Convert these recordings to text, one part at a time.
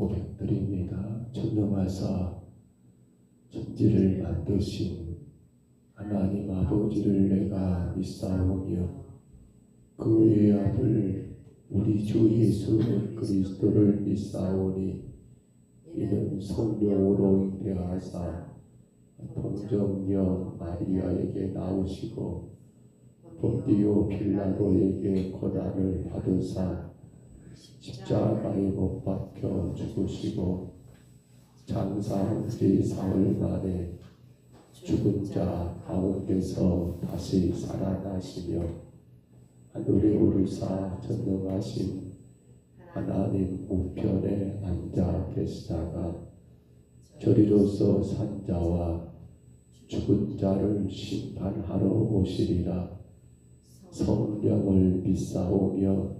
고백드립니다. 전능하사 천지를 만드신 하나님 아버지를 내가 믿사오며 그의 아들 우리 주 예수 그리스도를 믿사오니 이는 성령으로 잉태하사 동정녀 마리아에게 나오시고 본디오 빌라도에게 고난을 받으사 십자가에 못 박혀 죽으시고 장사한 지 사흘 만에 죽은 자 가운데서 다시 살아나시며 하늘에 오르사 전능하신 하나님 우편에 앉아 계시다가 저리로서 산 자와 죽은 자를 심판하러 오시리라. 성령을 믿사오며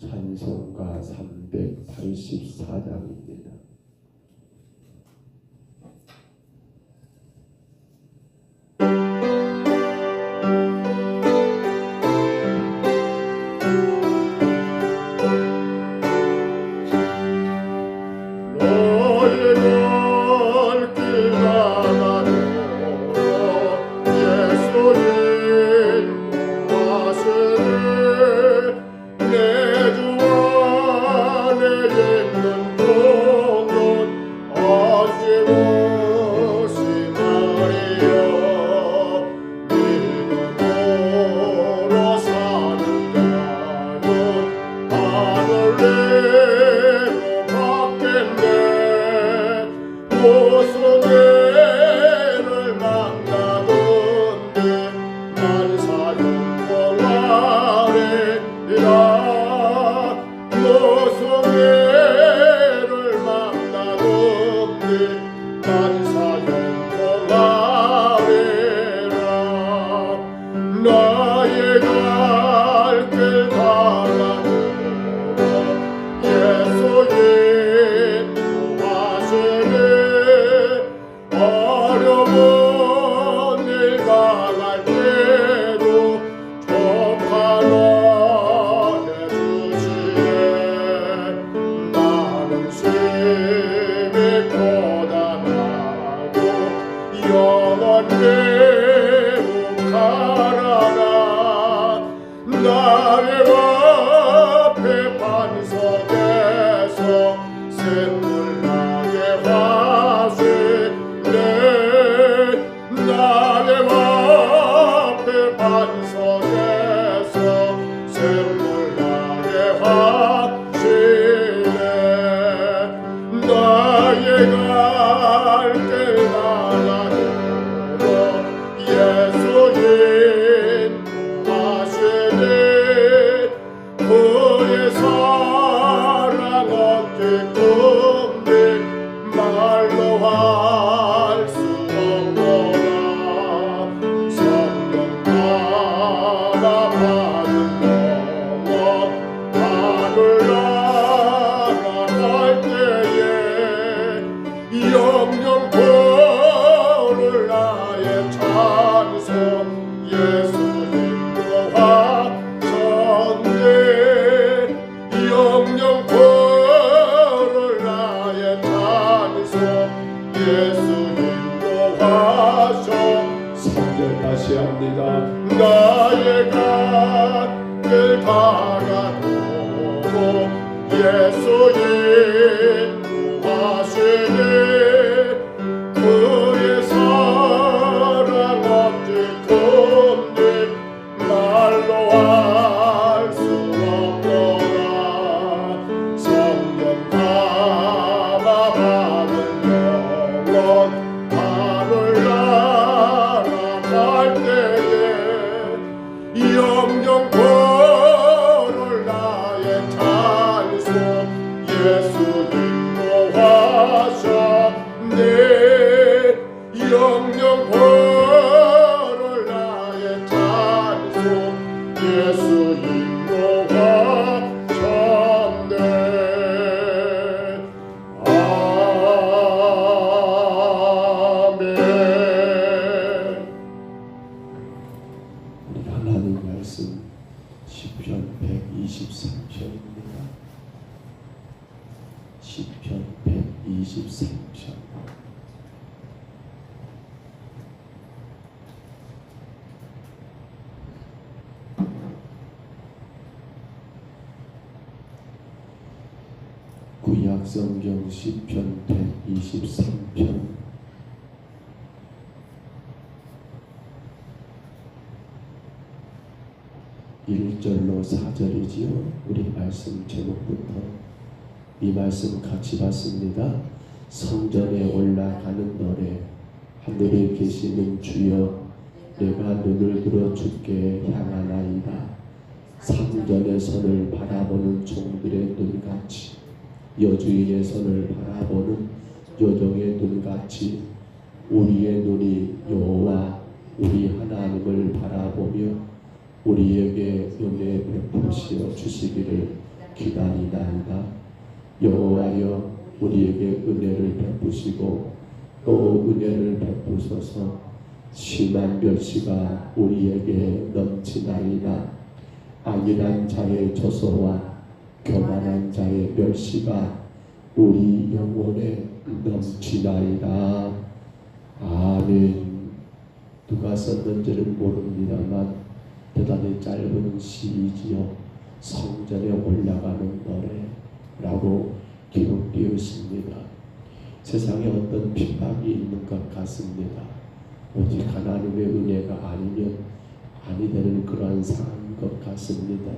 찬송가 384장입니다. Spirit. 영영 구약 성경 시편 123편 1절로 4절이지요. 우리 말씀 제목부터 이 말씀 같이 봤습니다. 성전에 올라가는 노래 하늘에 계시는 주여 내가 눈을 들어 주께 향하나이다. 성전의 선을 바라보는 종들의 눈같이 여주인의 선을 바라보는 여종의 눈같이 우리의 눈이 여호와 우리 하나님을 바라보며 우리에게 은혜 베푸시어 주시기를 기다리나이다. 여호와여 우리에게 은혜를 베푸시고 또 은혜를 베푸소서 심한 멸시가 우리에게 넘치나이다. 악인한 자의 저소와 교만한 자의 멸시가 우리 영혼에 넘치나이다. 아멘. 누가 썼는지는 모릅니다만 대단히 짧은 시지요. 성전에 올라가는 노래라고 기록되어 있습니다. 세상에 어떤 핍박이 있는 것 같습니다. 오직 하나님의 은혜가 아니면 아니 되는 그러한 상황인 것 같습니다.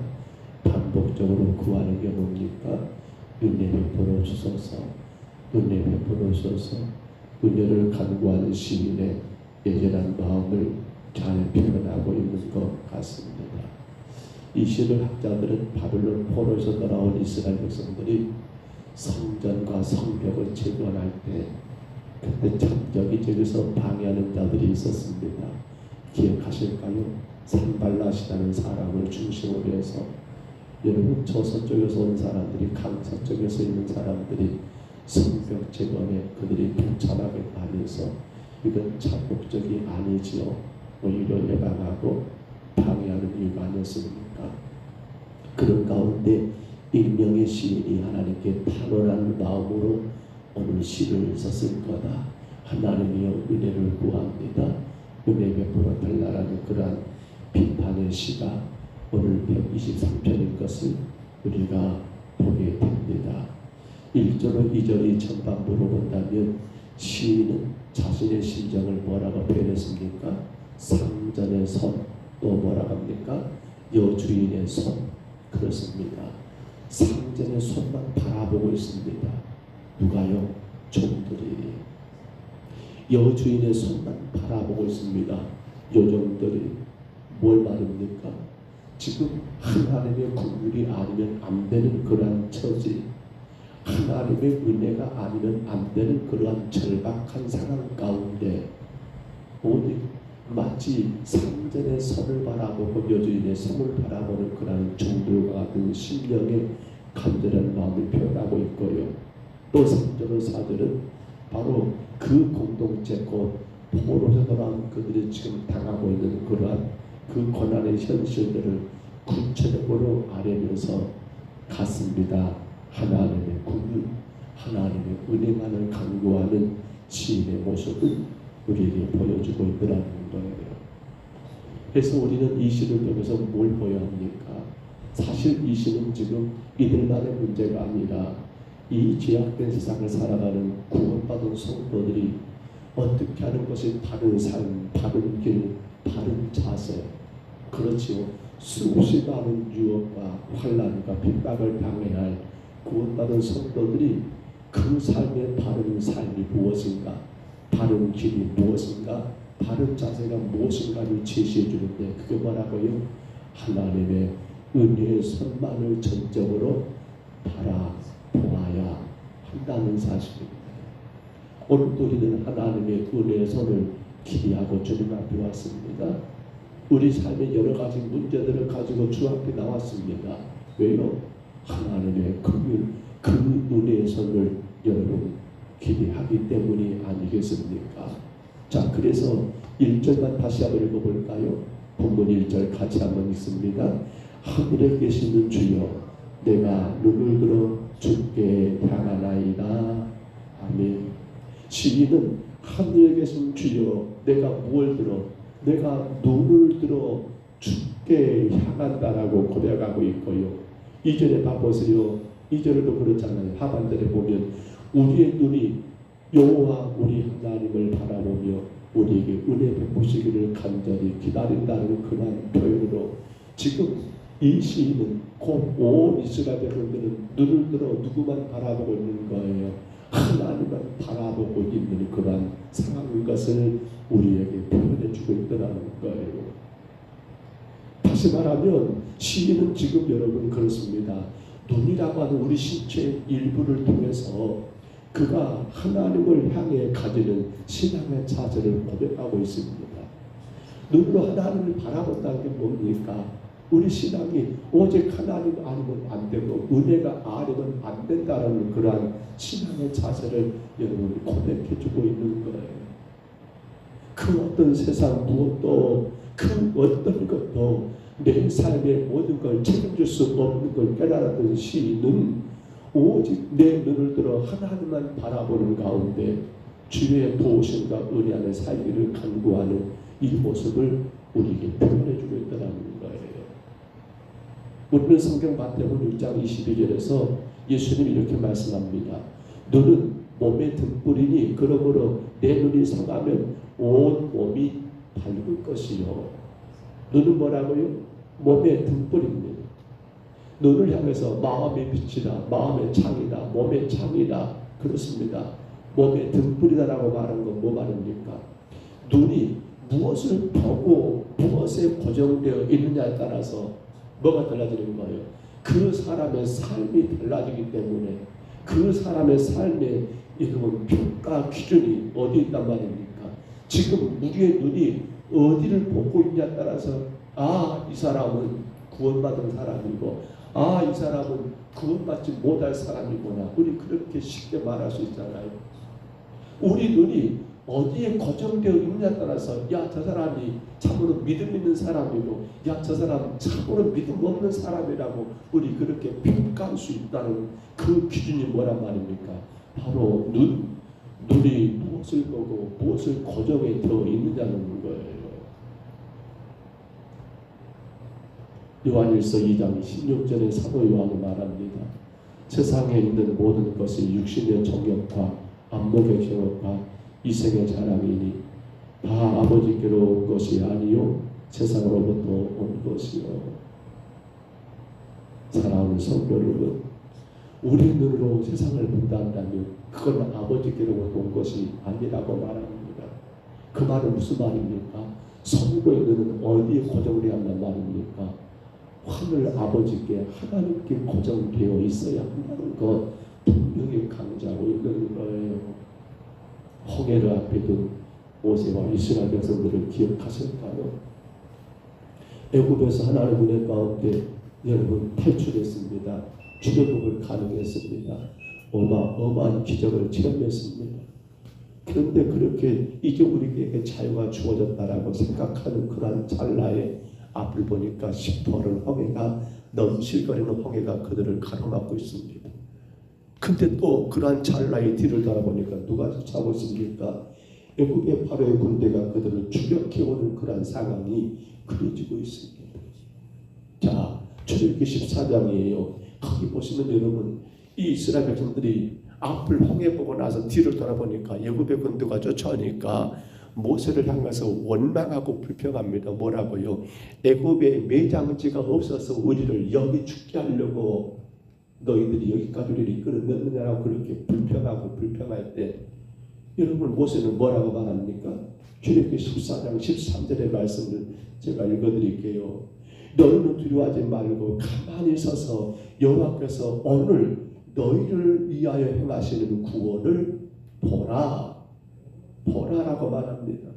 반복적으로 구하는 게 뭡니까? 은혜 베풀어 주소서, 은혜 베풀어 주소서, 은혜를 간구하는 시민의 예전한 마음을 잘 표현하고 있는 것 같습니다. 이 시를 학자들은 바벨론 포로에서 돌아온 이스라엘 백성들이 성전과 성벽을 재건할 때 그때 참적이 저기서 방해하는 자들이 있었습니다. 기억하실까요? 산발라시라는 사람을 중심으로 해서 여러분 저 서쪽에서 온 사람들이 강서쪽에서 있는 사람들이 성벽 재건에 그들이 동참하게 하면서 이건 참 목적이 아니지요. 오히려 예방하고 방해하는 이유가 아니었습니까? 그런 가운데 일명의 시인이 하나님께 탄원하는 마음으로 오늘 시를 썼을 거다. 하나님이여 은혜를 구합니다. 은혜 베풀어 달라라는 그러한 비판의 시가 오늘 123편인 것을 우리가 보게 됩니다. 1절로 2절이 전반부로 본다면 시인은 자신의 심정을 뭐라고 표현했습니까? 상전의 손, 또 뭐라고 합니까? 여주인의 손, 그렇습니다. 상전의 손만 바라보고 있습니다. 누가요? 종들이. 여주인의 손만 바라보고 있습니다. 요정들이 뭘 말입니까? 지금 하나님의 국률이 아니면 안 되는 그러한 처지, 하나님의 은혜가 아니면 안 되는 그러한 절박한 상황 가운데 오직 마치 상전의 선을 바라보고 여주인의 선을 바라보는 그러한 종들과 같은 심령의 간절한 마음을 표현하고 있고요. 또 3절로 4절은 바로 그 공동체 곧 포로에서 돌아온 그들이 지금 당하고 있는 그러한 그 고난의 현실들을 구체적으로 아뢰면서 갔습니다. 하나님의 국을 하나님의 은혜만을 강구하는 시인의 모습을 우리에게 보여주고 있더라는 거예요. 그래서 우리는 이 시를 통해서 뭘 보여야 합니까? 사실 이 시는 지금 이들만의 문제가 아니라 이 죄악된 세상을 살아가는 구원받은 성도들이 어떻게 하는 것이 바른 삶, 바른 길, 바른 자세 그렇지요. 수없이 많은 유혹과 환란과 핍박을 당해야 할 구원받은 성도들이 그 삶의 바른 삶이 무엇인가, 바른 길이 무엇인가, 바른 자세가 무엇인가를 제시해 주는데 그게 뭐라고요? 하나님의 은혜의 선만을 전적으로 바라보아야 한다는 사실입니다. 오늘도 우리는 하나님의 은혜의 손을 기대하고 주님 앞에 왔습니다. 우리 삶의 여러 가지 문제들을 가지고 주 앞에 나왔습니다. 왜요? 하나님의 그, 그 은혜의 손을 여러분 기대하기 때문이 아니겠습니까? 자, 그래서 1절만 다시 한번 읽어볼까요? 본문 1절 같이 한번 읽습니다. 하늘에 계시는 주여 내가 눈을 들어 주께 향하나이다. 시인은 하늘에 계신 주여 내가 무엇을 들어 내가 눈을 들어 주께 향한다라고 고백하고 있고요. 이절에 봐보세요. 이절에도 그렇잖아요. 하반절에 보면 우리의 눈이 여호와 우리 하나님을 바라보며 우리에게 은혜 베푸시기를 간절히 기다린다는 그런 표현으로 지금 이 시인은 곧 온 이스라엘 백성들은 눈을 들어 누구만 바라보고 있는 거예요. 하나님만 바라보고 있는 그러한 상황인 것을 우리에게 표현해 주고 있더라는 거예요. 다시 말하면 시인은 지금 여러분 그렇습니다. 눈이라고 하는 우리 신체의 일부를 통해서 그가 하나님을 향해 가지는 신앙의 자세를 고백하고 있습니다. 눈으로 하나님을 바라본다는 게 뭡니까? 우리 신앙이 오직 하나님 아니면 안 되고 은혜가 아니면 안 된다는 그러한 신앙의 자세를 여러분 고백해 주고 있는 거예요. 그 어떤 세상 무엇도 그 어떤 것도 내 삶의 모든 걸 책임질 수 없는 걸 깨달았던 시인은 오직 내 눈을 들어 하나님만 바라보는 가운데 주의 도우심과 은혜 안에 살기를 간구하는 이 모습을 우리에게 표현해 주고 있다는 거예요. 우리는 성경 마태복음 6장 22절에서 예수님이 이렇게 말씀합니다. 눈은 몸의 등불이니 그러므로 내 눈이 성하면 온 몸이 밝을 것이요. 눈은 뭐라고요? 몸의 등불입니다. 눈을 향해서 마음의 빛이다, 마음의 창이다, 몸의 창이다 그렇습니다. 몸의 등불이다라고 말하는 건 뭐 말입니까? 눈이 무엇을 보고 무엇에 고정되어 있느냐에 따라서 뭐가 달라지는 거예요? 그 사람의 삶이 달라지기 때문에 그 사람의 삶의 이런 평가 기준이 어디 있단 말입니까? 지금 우리의 눈이 어디를 보고 있냐에 따라서 아, 이 사람은 구원받은 사람이고 아, 이 사람은 구원받지 못할 사람이구나. 우리 그렇게 쉽게 말할 수 있잖아요. 우리 눈이 어디에 고정되어 있느냐에 따라서 야, 저 사람이 참으로 믿음 있는 사람이고 야, 저 사람 참으로 믿음 없는 사람이라고 우리 그렇게 평가할 수 있다는 그 기준이 뭐란 말입니까? 바로 눈. 눈이 무엇을 보고 무엇을 고정에 들어 있느냐는 거예요. 요한일서 2장 16절에 사도 요한이 말합니다. 세상에 있는 모든 것이 육신의 정욕과 안목의 정욕과 이 생의 자랑이니 다 아버지께로 온 것이 아니요 세상으로부터 온 것이요. 사랑하는 성도 여러분, 우리 눈으로 세상을 본다 한다면 그건 아버지께로부터 온 것이 아니라고 말합니다. 그 말은 무슨 말입니까? 성도의 눈은 어디에 고정되어 한단 말입니까? 하늘 아버지께 하나님께 고정되어 있어야 한다는 것 분명히 강조하고 있는 거예요. 홍해를 앞에 둔 모세와 이스라엘 백성들을 기억하실까요? 애굽에서 하나님의 은혜 가운데 여러분 탈출했습니다. 출애굽을 가능했습니다. 어마어마한 기적을 체험했습니다. 그런데 그렇게 이제 우리에게 자유가 주어졌다라고 생각하는 그러한 찰나에 앞을 보니까 시퍼런 홍해가 넘실거리는 홍해가 그들을 가로막고 있습니다. 근데 또 그러한 찰나의 뒤를 돌아보니까 누가 쫓아오고 있습니까? 애굽의 바로의 군대가 그들을 추격해오는 그러한 상황이 그려지고 있습니다. 자, 출애굽기 14장이에요. 거기 보시면 여러분 이 이스라엘 백성들이 앞을 홍해 보고 나서 뒤를 돌아보니까 애굽의 군대가 쫓아오니까 모세를 향해서 원망하고 불평합니다. 뭐라고요? 애굽에 매장지가 없어서 우리를 여기 죽게 하려고 너희들이 여기까지 우리를 이끌어냈느냐라고 그렇게 불평하고 불평할 때 여러분 모세는 뭐라고 말합니까? 출애굽기 14장 13절의 말씀을 제가 읽어드릴게요. 너희는 두려워하지 말고 가만히 서서 여호와께서 오늘 너희를 위하여 행하시는 구원을 보라. 보라라고 말합니다.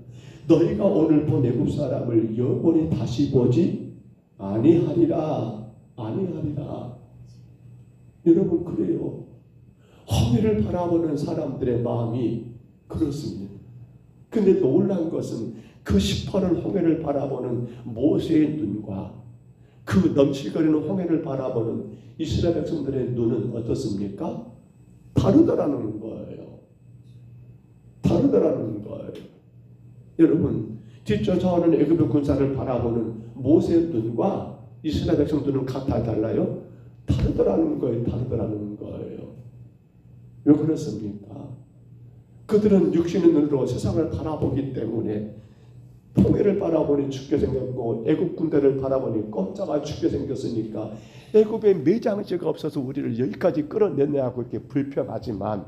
너희가 오늘 본 애굽 사람을 영원히 다시 보지 아니하리라. 아니하리라. 여러분 그래요. 홍해를 바라보는 사람들의 마음이 그렇습니다. 근데 놀란 것은 그 시퍼런 홍해를 바라보는 모세의 눈과 그 넘실거리는 홍해를 바라보는 이스라엘 백성들의 눈은 어떻습니까? 다르더라는 거예요. 다르더라는 거예요. 여러분 뒤쫓아오는 애굽의 군사를 바라보는 모세의 눈과 이스라엘 백성 눈은 같아 달라요? 다르더라는 거예요. 다르더라는 거예요. 왜 그렇습니까? 그들은 육신의 눈으로 세상을 바라보기 때문에 통일을 바라보니 죽게 생겼고 애굽 군대를 바라보니 꼼짝아 죽게 생겼으니까 애굽에 매장지가 없어서 우리를 여기까지 끌어냈냐고 이렇게 불평하지만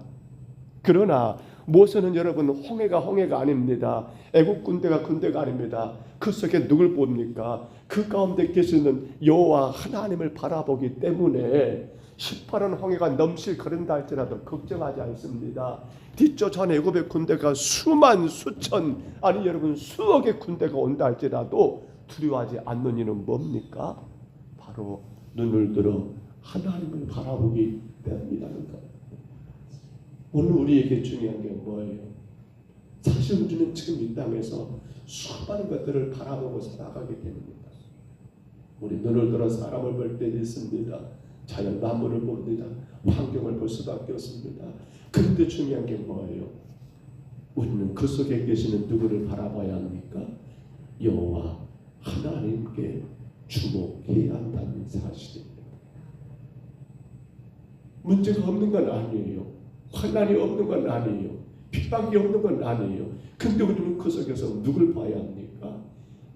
그러나 모세는 여러분 홍해가 홍해가 아닙니다. 애국 군대가 군대가 아닙니다. 그 속에 누굴 봅니까? 그 가운데 계시는 여호와 하나님을 바라보기 때문에 18원 홍해가 넘실 그런다 할지라도 걱정하지 않습니다. 뒤쫓아온 애굽의 군대가 수만 수천 아니 여러분 수억의 군대가 온다 할지라도 두려워하지 않는 이는 뭡니까? 바로 눈을 들어 하나님을 바라보기 때문이라는 것. 오늘 우리에게 중요한 게 뭐예요? 사실 우리는 지금 이 땅에서 수많은 것들을 바라보고 살아가게 됩니다. 우리 눈을 들어 사람을 볼 때 있습니다. 자연 나무를 봅니다. 환경을 볼 수밖에 없습니다. 그런데 중요한 게 뭐예요? 우리는 그 속에 계시는 누구를 바라봐야 합니까? 여호와 하나님께 주목해야 한다는 사실입니다. 문제가 없는 건 아니에요. 환란이 없는 건 아니에요. 핍박이 없는 건 아니에요. 근데 우리는 그 속에서 누굴 봐야 합니까?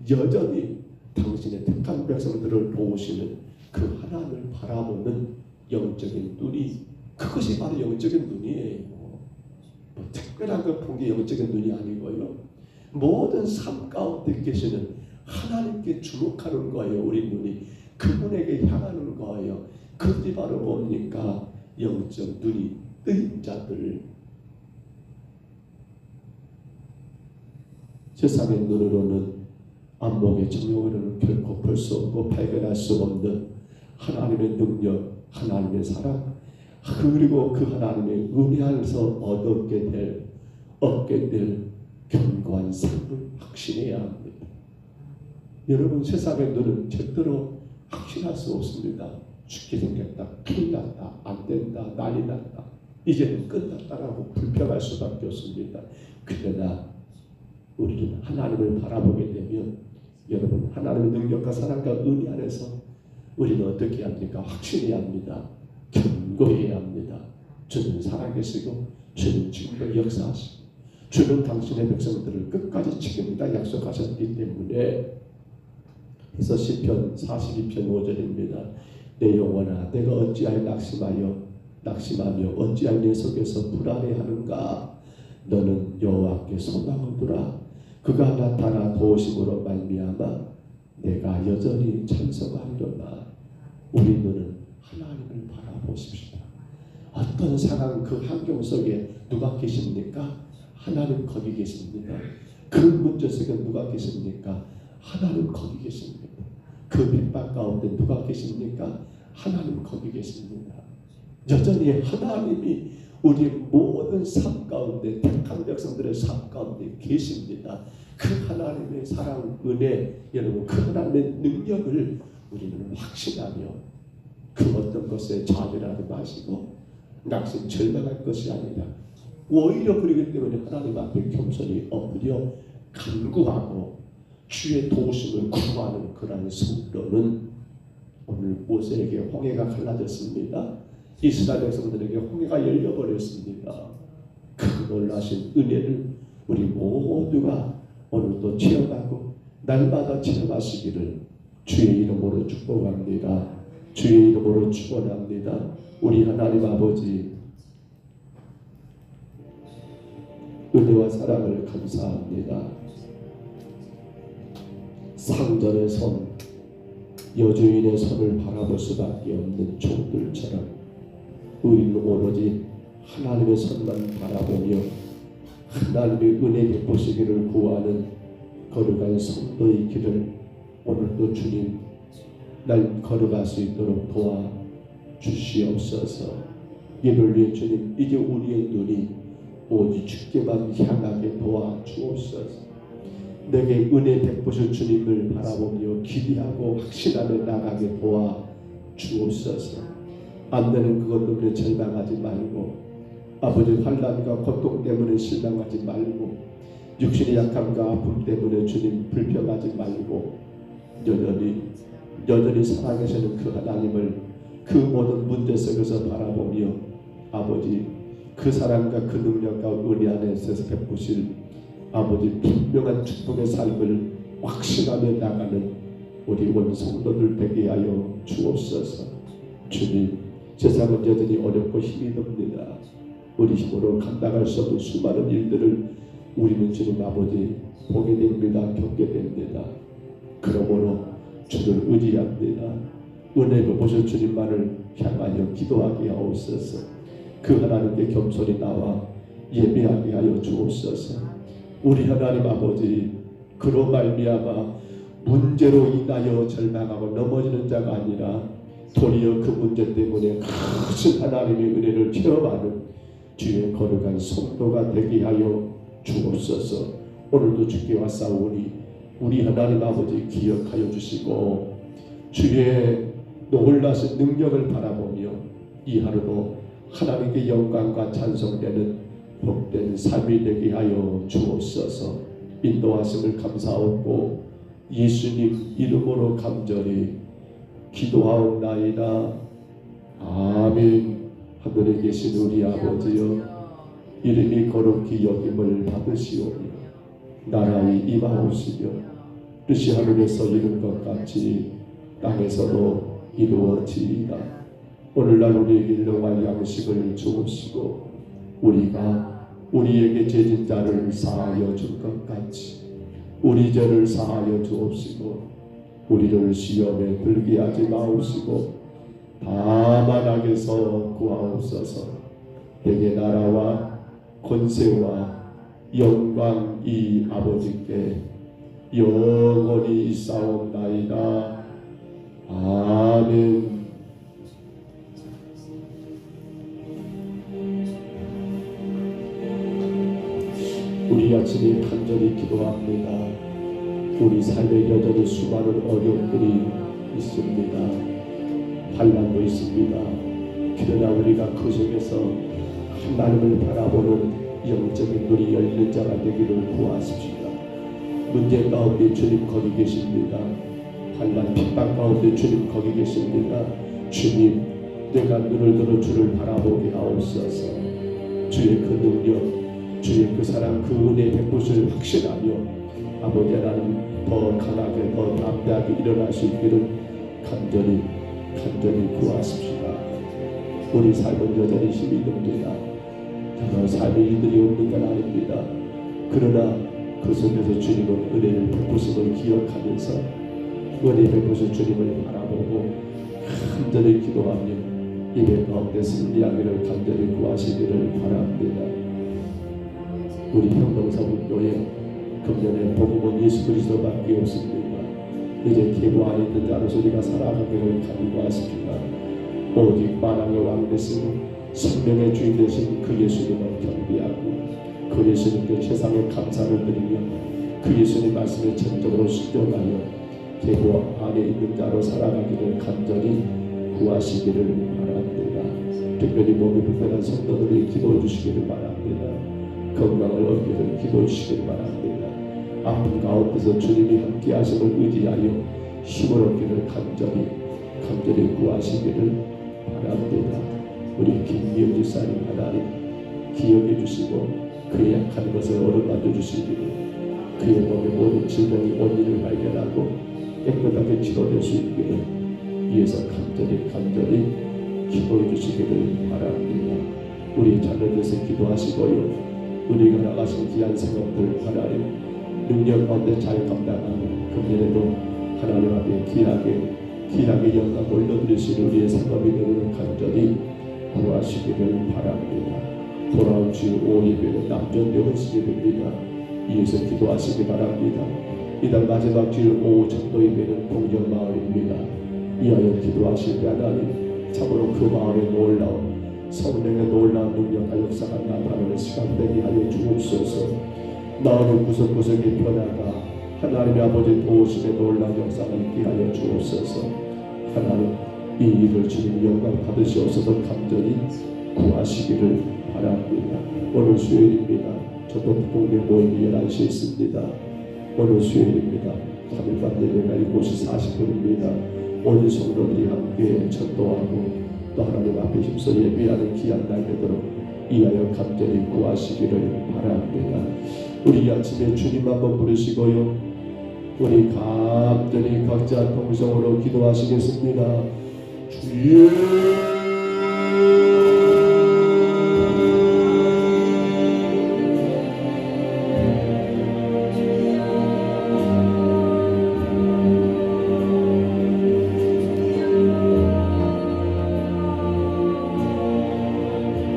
여전히 당신의 택한 백성들을 보시는 그 하나님을 바라보는 영적인 눈이 그것이 바로 영적인 눈이에요. 뭐 특별한 걸 본 게 영적인 눈이 아니고요. 모든 삶 가운데 계시는 하나님께 주목하는 거예요. 우리 눈이 그분에게 향하는 거예요. 그들이 바로 뭡니까? 영적 눈이 뜨인 자들. 세상의 눈으로는 안목의 정욕으로는 결코 볼 수 없고 발견할 수 없는 하나님의 능력, 하나님의 사랑, 그리고 그 하나님의 은혜 안에서 얻게 될, 얻게 될 견고한 삶을 확신해야 합니다. 여러분 세상의 눈은 절대로 확신할 수 없습니다. 죽게 생겼다, 큰일 났다, 안 된다, 난리 났다, 이제는 끝났다라고 불평할 수밖에 없습니다. 그러나 우리는 하나님을 바라보게 되면 여러분 하나님의 능력과 사랑과 은혜 안에서 우리는 어떻게 합니까? 확신해야 합니다. 견고해야 합니다. 주는 살아계시고 주는 지금도 역사하시고 주는 당신의 백성들을 끝까지 지킨다 약속하셨기 때문에 그래서 시편 42편 5절입니다. 내 영혼아 내가 어찌하여 낙심하여 낙심하며 어찌하여 내 속에서 불안해하는가? 너는 여호와께 소망을 두라. 그가 나타나 도우심으로 말미암아 내가 여전히 찬송하리로다. 우리 눈은 하나님을 바라보십시오 어떤 상황 그 환경 속에 누가 계십니까? 하나님 거기 계십니다. 그 문제 속에 누가 계십니까? 하나님 거기 계십니다. 그 핍박 가운데 누가 계십니까? 하나님 거기 계십니다 여전히 하나님이 우리 모든 삶 가운데 택한 백성들의 삶 가운데 계십니다. 그 하나님의 사랑, 은혜, 여러분 그 하나님의 능력을 우리는 확신하며 그 어떤 것에 좌절하지 마시고 낙심 절망할 것이 아니라 오히려 그러기 때문에 하나님 앞에 겸손히 엎드려 간구하고 주의 도우심을 구하는 그러한 성도는 오늘 모세에게 홍해가 갈라졌습니다. 이스라엘 백성들에게 홍해가 열려버렸습니다. 그 놀라신 은혜를 우리 모두가 오늘도 체험하고 날마다 체험하시기를 주의 이름으로 축복합니다. 주의 이름으로 축원합니다. 우리 하나님 아버지 은혜와 사랑을 감사합니다. 상전의 손, 여주인의 손을 바라볼 수밖에 없는 종들처럼 우리는 오로지 하나님의 손만 바라보며 하나님의 은혜 베푸시기를 구하는 거룩한 성도의 길을 오늘도 주님 날 걸어갈 수 있도록 도와 주시옵소서. 이를 위해 주님 이제 우리의 눈이 오직 주께만 향하게 도와 주옵소서. 내게 은혜 베푸실 주님을 바라보며 기대하고 확신하며 나가게 도와 주옵소서. 안 되는 그것 때문에 절망하지 말고 아버지 환란과 고통 때문에 실망하지 말고 육신의 약함과 아픔 때문에 주님 불평하지 말고 여전히 여전히 살아계시는 그 하나님을 그 모든 문제 속에서 바라보며 아버지 그 사랑과 그 능력과 은혜 안에서 베푸실 아버지 분명한 축복의 삶을 확신하며 나가는 우리 온 성도들 되게 하여 주옵소서. 주님 세상은 여전히 어렵고 힘이 듭니다. 우리 힘으로 감당할 수 없는 수많은 일들을 우리는 주님 아버지 보게 됩니다 겪게 됩니다. 그러므로 주를 의지합니다. 은혜 베푸실 주님만을 향하여 기도하게 하옵소서. 그 하나님께 겸손히 나와 예배하게 하여 주옵소서. 우리 하나님 아버지 그로 말미암아 문제로 인하여 절망하고 넘어지는 자가 아니라 도리어 그 문제 때문에 큰 하나님의 은혜를 체험하는 주의 거룩한 성도가 되게 하여 주옵소서. 오늘도 주께 왔사오니 우리 하나님 아버지 기억하여 주시고 주의 놀라신 능력을 바라보며 이 하루도 하나님께 영광과 찬송되는 복된 삶이 되게 하여 주옵소서. 인도하심을 감사하고 예수님 이름으로 감절히 기도하옵나이다. 아멘. 하늘에 계신 우리 아버지여 이름이 거룩히 여김을 받으시오며 나라의 임하옵시며 뜻이 하늘에서 이룬 것 같이 땅에서도 이루어지이다 오늘날 우리에게 일용할 양식을 주옵시고 우리가 우리에게 죄진 자를 사하여 줄 것 같이 우리 죄를 사하여 주옵시고 우리를 시험에 들게 하지 마옵시고 다만 악에서 구하옵소서. 대개 나라와 권세와 영광이 아버지께 영원히 있사옵나이다. 아멘. 우리 아침에 간절히 기도합니다. 우리 삶에 여전히 수많은 어려움들이 있습니다. 환란도 있습니다. 그러나 우리가 그 속에서 하나님을 바라보는 영적인 눈이 열린 자가 되기를 구하십시다. 문제 가운데 주님 거기 계십니다. 환란 핍박 가운데 주님 거기 계십니다. 주님 내가 눈을 들어 주를 바라보게 하옵소서. 주의 그 능력 주의 그 사랑 그 은혜 베푸실 확신하며 아버지 하나님 더 강하게 더 담대하게 일어날 수 있기를 간절히 간절히 구하십시다. 우리 삶은 여전히 듭니다. 정말 삶의 일들이 없는 건 아닙니다. 그러나 그 속에서 주님은 은혜를 베푸심을 기억하면서 은혜 베푸실 주님을 바라보고 간절히 기도하며 예배 가운데 승리하기를 간절히 구하시기를 바랍니다. 우리 평동사분교회 금년에 복음은 예수 그리스도밖에 없습니다. 이제 계보 안에 있는 자로서 우리가 살아가기를 간구하십니다. 오직 만왕의 왕 되신 생명의 주인 되신 그 예수님을 경배하고 그 예수님께 세상에 감사를 드리며 그 예수님 말씀에 전적으로 순종하여 계보 안에 있는 자로 살아가기를 간절히 구하시기를 바랍니다. 특별히 몸이 불편한 성도들이 기도해 주시기를 바랍니다. 건강을 얻기를 기도해 주시길 바랍니다. 아픈 가운데서 주님이 함께 하심을 의지하여 힘을 얻기를 간절히 간절히 구하시기를 바랍니다. 우리 김기현 지사님 하나님 기억해 주시고 그의 약한 것을 어루만져 주시기를 그의 몸의 모든 질병의 원인을 발견하고 깨끗하게 치료될 수 있기를 위해서 간절히 간절히 기도해 주시기를 바랍니다. 우리 자녀들에서 기도하시고요. 우리가 나가신 귀한 생업들 하나님 능력 가운데 잘 감당하고 금년에도 하나님 앞에 귀하게 귀하게 영광 올려드리시는 우리의 생업이 되기를 간절히 구하시기를 바랍니다. 돌아온 주 5예배는 남전대 헌신이 됩니다. 이에서 기도하시기 바랍니다. 이달 마지막 주일 오후 전도 예배는 동정마을입니다. 이하여 기도하실 때 하나님 참으로 그 마을에 놀라운 성령의 놀라운 능력과 역사가 나타나는 시간 되게 하여 주옵소서 마을의 구석구석에 변화가 하나님의 아버지 도우심의 놀라운 역사가 있게 하여 주옵소서 하나님 이 일을 주님 영광 받으시옵소서 간절히 구하 임하시기를 바랍니다. 오늘 수요일입니다. 저도 북공대 모임이 11시에 있습니다. 오늘 수요일입니다. 3일간 내려가 이곳이 40분입니다. 오늘 성도들이 함께 전도하고 또 하나님 앞에 힘써 예배하는 귀한 날 되도록 이하여 간절히 구하시기를 바랍니다. 우리 이 아침에 주님 한번 부르시고요. 우리 간절히 각자 통성으로 기도하시겠습니다. 주의